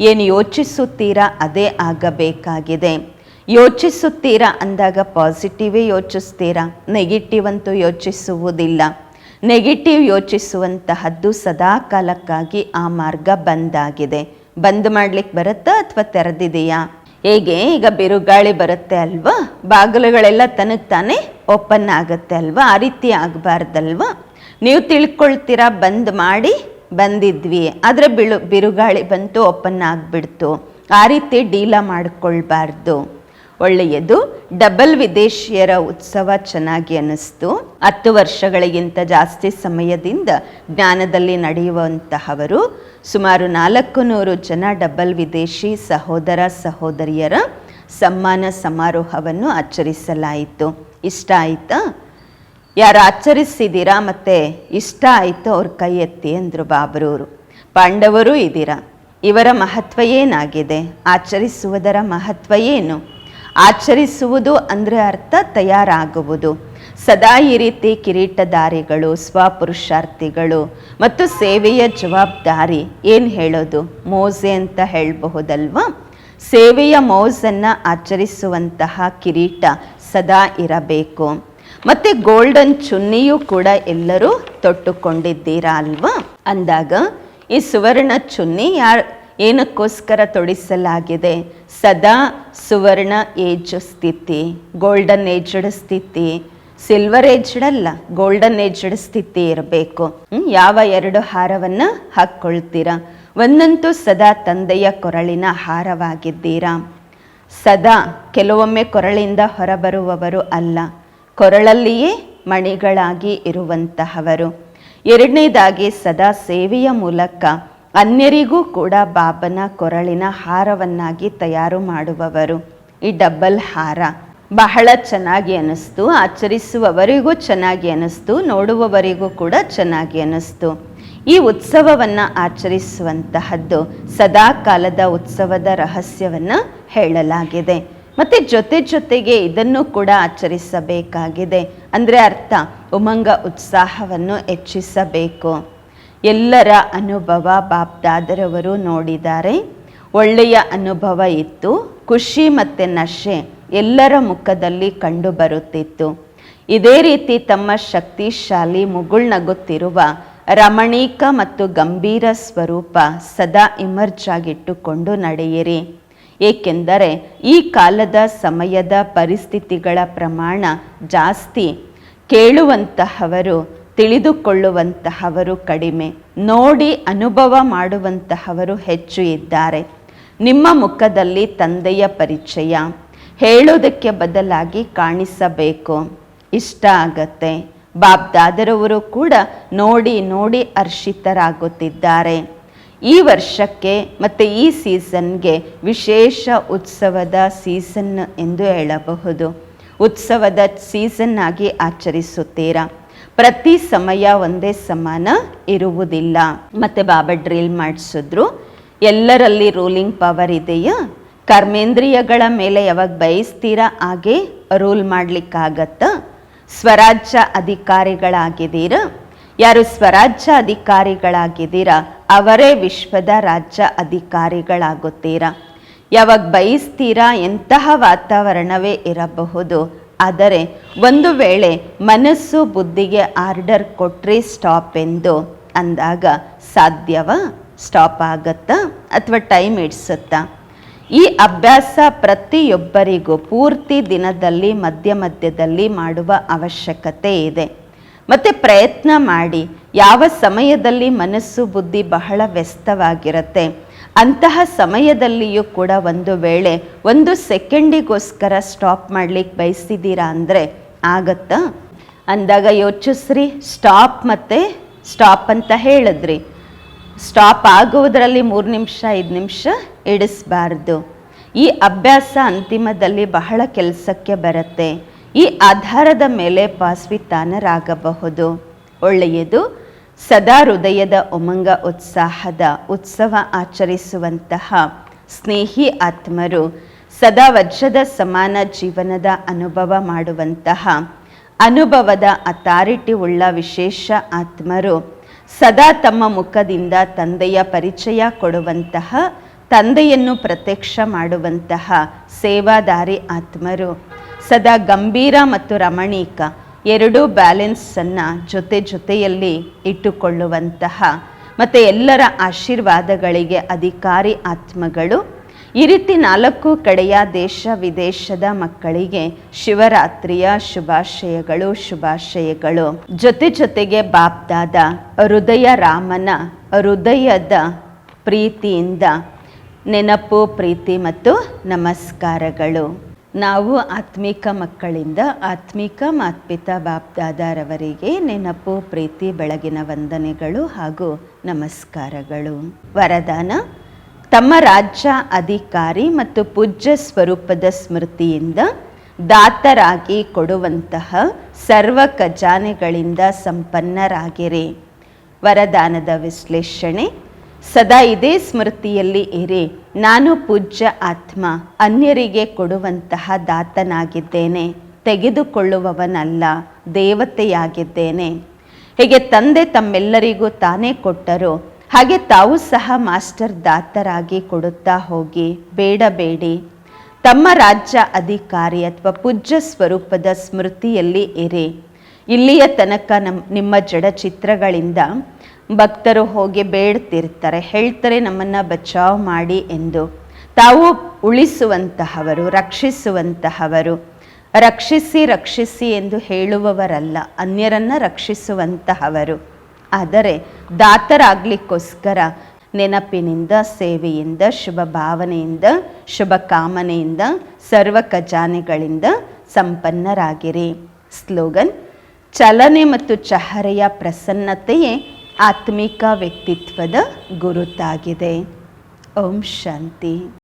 ಏನು ಯೋಚಿಸುತ್ತೀರಾ ಅದೇ ಆಗಬೇಕಾಗಿದೆ. ಯೋಚಿಸುತ್ತೀರಾ ಅಂದಾಗ ಪಾಸಿಟಿವೇ ಯೋಚಿಸ್ತೀರಾ? ನೆಗೆಟಿವ್ ಅಂತೂ ಯೋಚಿಸುವುದಿಲ್ಲ. ನೆಗೆಟಿವ್ ಯೋಚಿಸುವಂತಹದ್ದು ಸದಾ ಕಾಲಕ್ಕಾಗಿ ಆ ಮಾರ್ಗ ಬಂದಾಗಿದೆ. ಬಂದ್ ಮಾಡ್ಲಿಕ್ಕೆ ಬರುತ್ತಾ ಅಥವಾ ತೆರೆದಿದೆಯಾ? ಹೇಗೆ? ಈಗ ಬಿರುಗಾಳಿ ಬರುತ್ತೆ ಅಲ್ವಾ? ಬಾಗಿಲುಗಳೆಲ್ಲ ತನಗೆ ತಾನೇ ಓಪನ್ ಆಗುತ್ತೆ ಅಲ್ವಾ ಆ ರೀತಿ ಆಗಬಾರ್ದಲ್ವಾ ನೀವು ತಿಳ್ಕೊಳ್ತೀರಾ? ಬಂದ್ ಮಾಡಿ ಬಂದಿದ್ವಿ. ಆದರೆ ಬಿಳು, ಬಿರುಗಾಳಿ ಬಂತು ಓಪನ್ ಆಗಿಬಿಡ್ತು ಆ ರೀತಿ ಡೀಲ ಮಾಡಿಕೊಳ್ಬಾರ್ದು. ಒಳ್ಳೆಯದು. ಡಬಲ್ ವಿದೇಶಿಯರ ಉತ್ಸವ ಚೆನ್ನಾಗಿ ಅನ್ನಿಸ್ತು ಹತ್ತು ವರ್ಷಗಳಿಗಿಂತ ಜಾಸ್ತಿ ಸಮಯದಿಂದ ಜ್ಞಾನದಲ್ಲಿ ನಡೆಯುವಂತಹವರು, ಸುಮಾರು ನಾಲ್ಕು ನೂರು ಜನ ಡಬಲ್ ವಿದೇಶಿ ಸಹೋದರ ಸಹೋದರಿಯರ ಸಮ್ಮಾನ ಸಮಾರೋಹವನ್ನು ಆಚರಿಸಲಾಯಿತು. ಇಷ್ಟ ಆಯಿತಾ? ಯಾರು ಆಚರಿಸಿದ್ದೀರಾ ಮತ್ತು ಇಷ್ಟ ಆಯಿತು ಅವ್ರ ಕೈ ಎತ್ತಿ ಅಂದರು ಬಾಬರೂರು. ಪಾಂಡವರು ಇದ್ದೀರಾ? ಇವರ ಮಹತ್ವ ಏನಾಗಿದೆ? ಆಚರಿಸುವುದರ ಮಹತ್ವ ಏನು? ಆಚರಿಸುವುದು ಅಂದರೆ ಅರ್ಥ ತಯಾರಾಗುವುದು. ಸದಾ ಈ ರೀತಿ ಕಿರೀಟಧಾರಿಗಳು ಸ್ವಪುರುಷಾರ್ಥಿಗಳು ಮತ್ತು ಸೇವೆಯ ಜವಾಬ್ದಾರಿ ಏನು ಹೇಳೋದು? ಮೋಸೆ ಅಂತ ಹೇಳಬಹುದಲ್ವಾ? ಸೇವೆಯ ಮೌಸನ್ನು ಆಚರಿಸುವಂತಹ ಕಿರೀಟ ಸದಾ ಇರಬೇಕು. ಮತ್ತು ಗೋಲ್ಡನ್ ಚುನ್ನಿಯೂ ಕೂಡ ಎಲ್ಲರೂ ತೊಟ್ಟುಕೊಂಡಿದ್ದೀರಾ ಅಲ್ವಾ? ಅಂದಾಗ ಈ ಸುವರ್ಣ ಚುನ್ನಿ ಯಾರು, ಏನಕ್ಕೋಸ್ಕರ ತೊಡಿಸಲಾಗಿದೆ? ಸದಾ ಸುವರ್ಣ ಏಜ್ ಸ್ಥಿತಿ ಗೋಲ್ಡನ್ ಏಜ್ಡ್ ಸ್ಥಿತಿ ಸಿಲ್ವರ್ ಏಜ್ಡ್ ಅಲ್ಲ ಗೋಲ್ಡನ್ ಏಜ್ಡ್ ಸ್ಥಿತಿ ಇರಬೇಕು. ಯಾವ ಎರಡು ಹಾರವನ್ನು ಹಾಕ್ಕೊಳ್ತೀರಾ? ಒಂದಂತೂ ಸದಾ ತಂದೆಯ ಕೊರಳಿನ ಹಾರವಾಗಿದ್ದೀರಾ? ಸದಾ ಕೆಲವೊಮ್ಮೆ ಕೊರಳಿಂದ ಹೊರಬರುವವರು ಅಲ್ಲ. ಕೊರಳಲ್ಲಿಯೇ ಮಣಿಗಳಾಗಿ ಇರುವಂತಹವರು. ಎರಡನೇದಾಗಿ ಸದಾ ಸೇವೆಯ ಮೂಲಕ ಅನ್ಯರಿಗೂ ಕೂಡ ಬಾಬನ ಕೊರಳಿನ ಹಾರವನ್ನಾಗಿ ತಯಾರು ಮಾಡುವವರು. ಈ ಡಬ್ಬಲ್ ಹಾರ ಬಹಳ ಚೆನ್ನಾಗಿ ಅನ್ನಿಸ್ತು ಆಚರಿಸುವವರಿಗೂ ಚೆನ್ನಾಗಿ ಅನ್ನಿಸ್ತು ನೋಡುವವರಿಗೂ ಕೂಡ ಚೆನ್ನಾಗಿ ಅನ್ನಿಸ್ತು ಈ ಉತ್ಸವವನ್ನು ಆಚರಿಸುವಂತಹದ್ದು ಸದಾ ಕಾಲದ ಉತ್ಸವದ ರಹಸ್ಯವನ್ನು ಹೇಳಲಾಗಿದೆ. ಮತ್ತು ಜೊತೆ ಜೊತೆಗೆ ಇದನ್ನು ಕೂಡ ಆಚರಿಸಬೇಕಾಗಿದೆ. ಅಂದರೆ ಅರ್ಥ, ಉಮಂಗ ಉತ್ಸಾಹವನ್ನು ಹೆಚ್ಚಿಸಬೇಕು. ಎಲ್ಲರ ಅನುಭವ ಬಾಪ್ದಾದರವರು ನೋಡಿದ್ದಾರೆ. ಒಳ್ಳೆಯ ಅನುಭವ ಇತ್ತು. ಖುಷಿ ಮತ್ತು ನಶೆ ಎಲ್ಲರ ಮುಖದಲ್ಲಿ ಕಂಡು ಬರುತ್ತಿತ್ತು ಇದೇ ರೀತಿ ತಮ್ಮ ಶಕ್ತಿಶಾಲಿ ಮುಗುಳ್ನಗುತ್ತಿರುವ ರಮಣೀಕ ಮತ್ತು ಗಂಭೀರ ಸ್ವರೂಪ ಸದಾ ಇಮರ್ಜ್ ಆಗಿಟ್ಟುಕೊಂಡು ನಡೆಯಿರಿ. ಏಕೆಂದರೆ ಈ ಕಾಲದ ಸಮಯದ ಪರಿಸ್ಥಿತಿಗಳ ಪ್ರಮಾಣ ಜಾಸ್ತಿ. ಕೇಳುವಂತಹವರು, ತಿಳಿದುಕೊಳ್ಳುವಂತಹವರು ಕಡಿಮೆ. ನೋಡಿ ಅನುಭವ ಮಾಡುವಂತಹವರು ಹೆಚ್ಚು ಇದ್ದಾರೆ. ನಿಮ್ಮ ಮುಖದಲ್ಲಿ ತಂದೆಯ ಪರಿಚಯ. ಹೇಳೋದಕ್ಕೆ ಬದಲಾಗಿ ಕಾಣಿಸಬೇಕು. ಇಷ್ಟ ಆಗತ್ತೆ. ಬಾಬ್ದಾದರವರು ಕೂಡ ನೋಡಿ ನೋಡಿ ಹರ್ಷಿತರಾಗುತ್ತಿದ್ದಾರೆ. ಈ ವರ್ಷಕ್ಕೆ ಮತ್ತು ಈ ಸೀಸನ್ಗೆ ವಿಶೇಷ ಉತ್ಸವದ ಸೀಸನ್ ಎಂದು ಹೇಳಬಹುದು. ಉತ್ಸವದ ಸೀಸನ್ ಆಗಿ ಆಚರಿಸುತ್ತೀರಾ? ಪ್ರತಿ ಸಮಯ ಒಂದೇ ಸಮಾನ ಇರುವುದಿಲ್ಲ. ಮತ್ತು ಬಾಬಾ ಡ್ರಿಲ್ ಮಾಡಿಸಿದ್ರು, ಎಲ್ಲರಲ್ಲಿ ರೂಲಿಂಗ್ ಪವರ್ ಇದೆಯಾ? ಕರ್ಮೇಂದ್ರಿಯಗಳ ಮೇಲೆ ಯಾವಾಗ ಬಯಸ್ತೀರಾ? ಹಾಗೆ ರೂಲ್ ಮಾಡ್ಲಿಕ್ಕಾಗತ್ತಾ? ಸ್ವರಾಜ್ಯ ಅಧಿಕಾರಿಗಳಾಗಿದ್ದೀರಾ. ಯಾರು ಸ್ವರಾಜ್ಯ ಅಧಿಕಾರಿಗಳಾಗಿದ್ದೀರಾ, ಅವರೇ ವಿಶ್ವದ ರಾಜ್ಯ ಅಧಿಕಾರಿಗಳಾಗುತ್ತೀರಾ. ಯಾವಾಗ ಬಯಸ್ತೀರಾ ಎಂತಹ ವಾತಾವರಣವೇ ಇರಬಹುದು, ಆದರೆ ಒಂದು ವೇಳೆ ಮನಸ್ಸು ಬುದ್ಧಿಗೆ ಆರ್ಡರ್ ಕೊಟ್ಟರೆ ಸ್ಟಾಪ್ ಎಂದು ಅಂದಾಗ ಸಾಧ್ಯವ? ಸ್ಟಾಪ್ ಆಗತ್ತಾ ಅಥವಾ ಟೈಮ್ ಇಡ್ಸುತ್ತಾ ಈ ಅಭ್ಯಾಸ ಪ್ರತಿಯೊಬ್ಬರಿಗೂ ಪೂರ್ತಿ ದಿನದಲ್ಲಿ, ಮಧ್ಯ ಮಧ್ಯದಲ್ಲಿ ಮಾಡುವ ಅವಶ್ಯಕತೆ ಇದೆ. ಮತ್ತು ಪ್ರಯತ್ನ ಮಾಡಿ, ಯಾವ ಸಮಯದಲ್ಲಿ ಮನಸ್ಸು, ಬುದ್ಧಿ ಬಹಳ ವ್ಯಸ್ತವಾಗಿರುತ್ತೆ. ಅಂತಹ ಸಮಯದಲ್ಲಿಯೂ ಕೂಡ ಒಂದು ವೇಳೆ, ಒಂದು ಸೆಕೆಂಡಿಗೋಸ್ಕರ ಸ್ಟಾಪ್ ಮಾಡ್ಲಿಕ್ಕೆ ಬಯಸಿದ್ದೀರಾ ಅಂದರೆ ಆಗತ್ತಾ? ಅಂದಾಗ ಯೋಚಿಸ್ರಿ, ಸ್ಟಾಪ್ ಮತ್ತು ಸ್ಟಾಪ್ ಅಂತ ಹೇಳಿದ್ರಿ. ಸ್ಟಾಪ್ ಆಗುವುದರಲ್ಲಿ ಮೂರು ನಿಮಿಷ, ಐದು ನಿಮಿಷ ಇಡಿಸಬಾರ್ದು. ಈ ಅಭ್ಯಾಸ ಅಂತಿಮದಲ್ಲಿ ಬಹಳ ಕೆಲಸಕ್ಕೆ ಬರುತ್ತೆ. ಈ ಆಧಾರದ ಮೇಲೆ ಪಾಸ್ವಿತಾನರಾಗಬಹುದು. ಒಳ್ಳೆಯದು, ಸದಾ ಹೃದಯದ ಉಮಂಗ ಉತ್ಸಾಹದ ಉತ್ಸವ ಆಚರಿಸುವಂತಹ ಸ್ನೇಹಿ ಆತ್ಮರು ಸದಾ ವಜ್ರದ ಸಮಾನ ಜೀವನದ ಅನುಭವ ಮಾಡುವಂತಹ ಅನುಭವದ ಅಥಾರಿಟಿ ಉಳ್ಳ ವಿಶೇಷ ಆತ್ಮರು ಸದಾ ತಮ್ಮ ಮುಖದಿಂದ ತಂದೆಯ ಪರಿಚಯ ಕೊಡುವಂತಹ, ತಂದೆಯನ್ನು ಪ್ರತ್ಯಕ್ಷ ಮಾಡುವಂತಹ ಸೇವಾದಾರಿ ಆತ್ಮರು. ಸದಾ ಗಂಭೀರ ಮತ್ತು ರಮಣೀಕ, ಎರಡೂ ಬ್ಯಾಲೆನ್ಸನ್ನು ಜೊತೆ ಜೊತೆಯಲ್ಲಿ ಇಟ್ಟುಕೊಳ್ಳುವಂತಹ, ಮತ್ತು ಎಲ್ಲರ ಆಶೀರ್ವಾದಗಳಿಗೆ ಅಧಿಕಾರಿ ಆತ್ಮಗಳು. ಈ ರೀತಿ ನಾಲ್ಕು ಕಡೆಯ ದೇಶ ವಿದೇಶದ ಮಕ್ಕಳಿಗೆ ಶಿವರಾತ್ರಿಯ ಶುಭಾಶಯಗಳು ಶುಭಾಶಯಗಳು. ಜೊತೆ ಜೊತೆಗೆ ಬಾಪ್ದಾದ ಹೃದಯ ರಾಮನ ಹೃದಯದ ಪ್ರೀತಿಯಿಂದ ನೆನಪು, ಪ್ರೀತಿ ಮತ್ತು ನಮಸ್ಕಾರಗಳು. ನಾವು ಆತ್ಮಿಕ ಮಕ್ಕಳಿಂದ ಆತ್ಮಿಕ ಮಾತ್ಪಿತಾ ಬಾಪ್ದಾದಾರವರಿಗೆ ನೆನಪು, ಪ್ರೀತಿ, ಬೆಳಗಿನ ವಂದನೆಗಳು ಹಾಗೂ ನಮಸ್ಕಾರಗಳು. ವರದಾನ ತಮ್ಮ ರಾಜ್ಯ ಅಧಿಕಾರಿ ಮತ್ತು ಪೂಜ್ಯ ಸ್ವರೂಪದ ಸ್ಮೃತಿಯಿಂದ ದಾತರಾಗಿ ಕೊಡುವಂತಹ ಸರ್ವ ಖಜಾನೆಗಳಿಂದ ಸಂಪನ್ನರಾಗಿರಿ. ವರದಾನದ ವಿಶ್ಲೇಷಣೆ, ಸದಾ ಇದೇ ಸ್ಮೃತಿಯಲ್ಲಿ ಇರಿ. ನಾನು ಪೂಜ್ಯ ಆತ್ಮ, ಅನ್ಯರಿಗೆ ಕೊಡುವಂತಹ ದಾತನಾಗಿದ್ದೇನೆ. ತೆಗೆದುಕೊಳ್ಳುವವನಲ್ಲ, ದೇವತೆಯಾಗಿದ್ದೇನೆ. ಹೀಗೆ ತಂದೆ ತಮ್ಮೆಲ್ಲರಿಗೂ ತಾನೇ ಕೊಟ್ಟರು. ಹಾಗೆ ತಾವು ಸಹ ಮಾಸ್ಟರ್ ದಾತರಾಗಿ ಕೊಡುತ್ತಾ ಹೋಗಿ ಬೇಡಬೇಡಿ ತಮ್ಮ ರಾಜ್ಯ ಅಧಿಕಾರಿ ಅಥವಾ ಪೂಜ್ಯ ಸ್ವರೂಪದ ಸ್ಮೃತಿಯಲ್ಲಿ ಇರಿ. ಇಲ್ಲಿಯ ತನಕ ನಮ್ಮ ನಿಮ್ಮ ಜಡ ಚಿತ್ರಗಳಿಂದ ಭಕ್ತರು ಹೋಗಿ ಬೇಡ್ತಿರ್ತಾರೆ, ಹೇಳ್ತಾರೆ ನಮ್ಮನ್ನು ಬಚಾವ್ ಮಾಡಿ ಎಂದು. ತಾವು ಉಳಿಸುವಂತಹವರು, ರಕ್ಷಿಸುವಂತಹವರು. ರಕ್ಷಿಸಿ ರಕ್ಷಿಸಿ ಎಂದು ಹೇಳುವವರಲ್ಲ, ಅನ್ಯರನ್ನು ರಕ್ಷಿಸುವಂತಹವರು. ಆದರೆ ದಾತರಾಗಲಿಕ್ಕೋಸ್ಕರ ನೆನಪಿನಿಂದ, ಸೇವೆಯಿಂದ ಶುಭ ಭಾವನೆಯಿಂದ ಶುಭ ಕಾಮನೆಯಿಂದ ಸರ್ವ ಖಜಾನೆಗಳಿಂದ ಸಂಪನ್ನರಾಗಿರಿ. ಸ್ಲೋಗನ್, ಚಲನೆ ಮತ್ತು ಚಹರೆಯ ಪ್ರಸನ್ನತೆಯೇ ಆತ್ಮಿಕ ವ್ಯಕ್ತಿತ್ವದ ಗುರುತಾಗಿದೆ. ಓಂ ಶಾಂತಿ.